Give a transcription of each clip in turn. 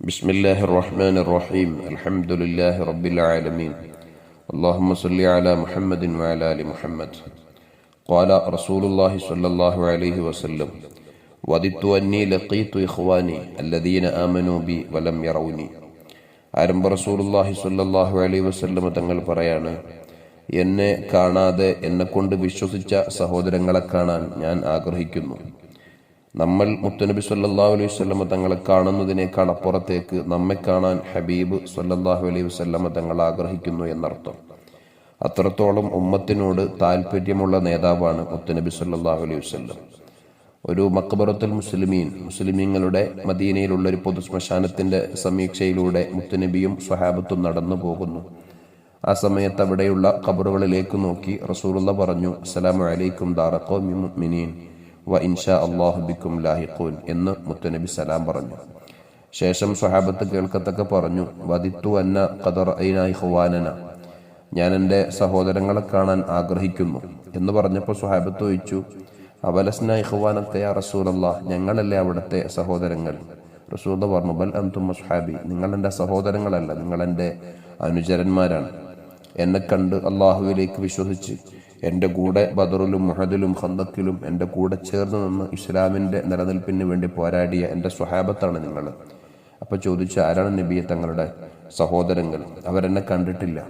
بسم الله الرحمن الرحيم الحمد لله رب العالمين اللهم صل على محمد وعلى ال محمد قال رسول الله صلى الله عليه وسلم وددت اني لقيت اخواني الذين امنوا بي ولم يروني ആരംഭ റസൂലുള്ളാഹി സ്വല്ലല്ലാഹു അലൈഹി വസല്ലം തങ്ങൾ പറയാണ് എന്നെ കാണാതെ എന്നെ കൊണ്ട് വിശ്വസിച്ച സഹോദരങ്ങളെ കാണാൻ ഞാൻ ആഗ്രഹിക്കുന്നു നമ്മൾ മുത്തനബി സല്ലാഹു അലൈഹി വസല്ലമ തങ്ങളെ കാണുന്നതിനേക്കാൾ അപ്പുറത്തേക്ക് നമ്മെ കാണാൻ ഹബീബ് സല്ലാഹു അലൈഹി വസല്ലമ തങ്ങൾ ആഗ്രഹിക്കുന്നു എന്നർത്ഥം. അത്രത്തോളം ഉമ്മത്തിനോട് താല്പര്യമുള്ള നേതാവാണ് മുത്തനബി സല്ലാഹു അലൈഹി വസല്ലം. ഒരു മക്ബറത്തുൽ മുസ്ലിമീൻ മുസ്ലിമീങ്ങളുടെ മദീനയിലുള്ള ഒരു പൊതു ശ്മശാനത്തിന്റെ സമീക്ഷയിലൂടെ മുത്തുനബിയും സ്വഹാബത്തും നടന്നു പോകുന്നു. ആ സമയത്ത് അവിടെയുള്ള ഖബറുകളിലേക്ക് നോക്കി റസൂറുള്ള പറഞ്ഞു അസ്സലാമു അലൈക്കും മിനീൻ വ ഇൻഷാ അല്ലാഹു ബിക്കും ലാഹിഖൂൻ എന്ന് മുത്തനബി സലാം പറഞ്ഞു. ശേഷം സ്വഹാബത്ത് കേൾക്കത്തക്ക പറഞ്ഞു വദിത്തു അന്ന ഖദർ ഖുവാനന ഞാൻ എന്റെ സഹോദരങ്ങളെ കാണാൻ ആഗ്രഹിക്കുന്നു എന്ന് പറഞ്ഞപ്പോൾ സ്വഹാബത്ത് ചോദിച്ചു അവലസ്ന യാ റസൂലല്ലാ? ഞങ്ങളല്ലേ അവിടുത്തെ സഹോദരങ്ങൾ? റസൂൽ പറഞ്ഞു ബൽ അന്തും മസ്ഹാബി നിങ്ങൾ എന്റെ സഹോദരങ്ങളല്ല നിങ്ങൾ എന്റെ അനുചരന്മാരാണ്. എന്നെ കണ്ട് അള്ളാഹുവിലേക്ക് വിശ്വസിച്ച് എന്റെ കൂടെ ബദറിലും മുഹദിലും ഖന്തക്കിലും എന്റെ കൂടെ ചേർന്ന് നിന്ന് ഇസ്ലാമിന്റെ നിലനിൽപ്പിന് വേണ്ടി പോരാടിയ എന്റെ സ്വഹാബത്താണ് നിങ്ങൾ. അപ്പോൾ ചോദിച്ചു ആരാണ് നബിയെ തങ്ങളുടെ സഹോദരങ്ങൾ? അവരെന്നെ കണ്ടിട്ടില്ല.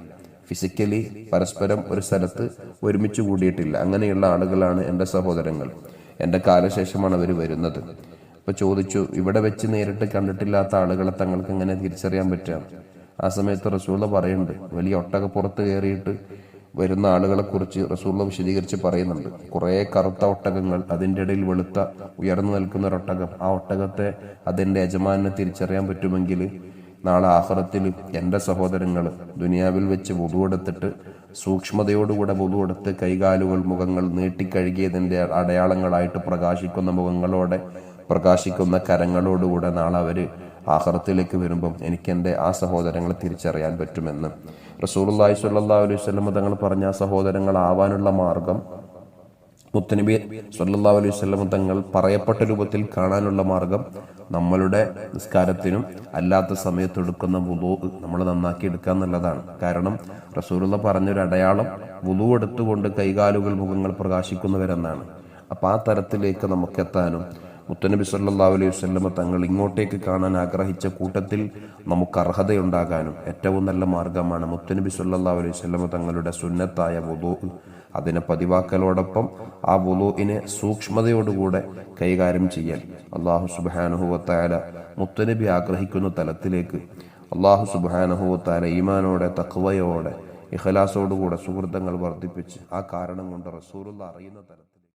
ഫിസിക്കലി പരസ്പരം ഒരു സ്ഥലത്ത് ഒരുമിച്ച് കൂടിയിട്ടില്ല. അങ്ങനെയുള്ള ആളുകളാണ് എന്റെ സഹോദരങ്ങൾ. എന്റെ കാലശേഷമാണ് അവർ വരുന്നത്. അപ്പോൾ ചോദിച്ചു ഇവിടെ വെച്ച് നേരിട്ട് കണ്ടിട്ടില്ലാത്ത ആളുകളെ തങ്ങൾക്ക് എങ്ങനെ തിരിച്ചറിയാൻ പറ്റുക? ആ സമയത്ത് റസൂള പറയുന്നുണ്ട് വലിയ ഒട്ടകപ്പുറത്ത് കയറിയിട്ട് വരുന്ന ആളുകളെ കുറിച്ച് റസൂള്ള വിശദീകരിച്ച് പറയുന്നുണ്ട്. കുറേ കറുത്ത ഒട്ടകങ്ങൾ അതിന്റെ ഇടയിൽ വെളുത്ത ഉയർന്നു നിൽക്കുന്ന ഒരു ഒട്ടകം ആ ഒട്ടകത്തെ അതിന്റെ യജമാനെ തിരിച്ചറിയാൻ പറ്റുമെങ്കിൽ നാളെ ആഹ്റത്തിൽ എന്റെ സഹോദരങ്ങൾ ദുനിയാവിൽ വെച്ച് വുതുവെടുത്തിട്ട് സൂക്ഷ്മതയോടുകൂടെ വുതുവെടുത്ത് കൈകാലുകൾ മുഖങ്ങൾ നീട്ടിക്കഴുകിയതിന്റെ അടയാളങ്ങളായിട്ട് പ്രകാശിക്കുന്ന മുഖങ്ങളോടെ പ്രകാശിക്കുന്ന കരങ്ങളോടുകൂടെ നാളെ അവർ ആഹ്റത്തിലേക്ക് വരുമ്പം എനിക്ക് എന്റെ ആ സഹോദരങ്ങളെ തിരിച്ചറിയാൻ പറ്റുമെന്ന്. റസൂലുള്ളാഹി സ്വല്ലല്ലാഹു അലൈഹി വസല്ലം തങ്ങൾ പറഞ്ഞ ആ സഹോദരങ്ങളാവാനുള്ള മാർഗം മുത്തനബി സല്ലാ അലൈഹി വസല്ലം തങ്ങൾ പറയപ്പെട്ട രൂപത്തിൽ കാണാനുള്ള മാർഗം നമ്മളുടെ നിസ്കാരത്തിനും അല്ലാത്ത സമയത്ത് എടുക്കുന്ന വുളു നമ്മൾ നന്നാക്കി എടുക്കുക എന്നുള്ളതാണ്. കാരണം റസൂലുള്ള പറഞ്ഞൊരു അടയാളം വുളു എടുത്തുകൊണ്ട് കൈകാലുകൾ മുഖങ്ങൾ പ്രകാശിക്കുന്നവരെന്നാണ്. അപ്പം ആ തരത്തിലേക്ക് നമുക്കെത്താനും മുത്തനബി സല്ലാ അലൈഹി വസല്ലമ തങ്ങൾ ഇങ്ങോട്ടേക്ക് കാണാൻ ആഗ്രഹിച്ച കൂട്ടത്തിൽ നമുക്ക് അർഹതയുണ്ടാകാനും ഏറ്റവും നല്ല മാർഗമാണ് മുത്തനബി സല്ലാ അലൈഹി വസല്ലമ തങ്ങളുടെ സുന്നത്തായ വുദു അതിനെ പതിവാക്കലോടൊപ്പം ആ വുദുവിനെ സൂക്ഷ്മതയോടുകൂടെ കൈകാര്യം ചെയ്യാൻ അള്ളാഹു സുബാനുഹുവത്തായ മുത്തനബി ആഗ്രഹിക്കുന്ന തലത്തിലേക്ക് അള്ളാഹു സുബാനുഹുവത്തായ ഈമാനോടെ തക്വയോടെ ഇഖലാസോടുകൂടെ സുഹൃത്തങ്ങൾ വർദ്ധിപ്പിച്ച് ആ കാരണം കൊണ്ട് റസൂറുള്ള അറിയുന്ന തലത്തിൽ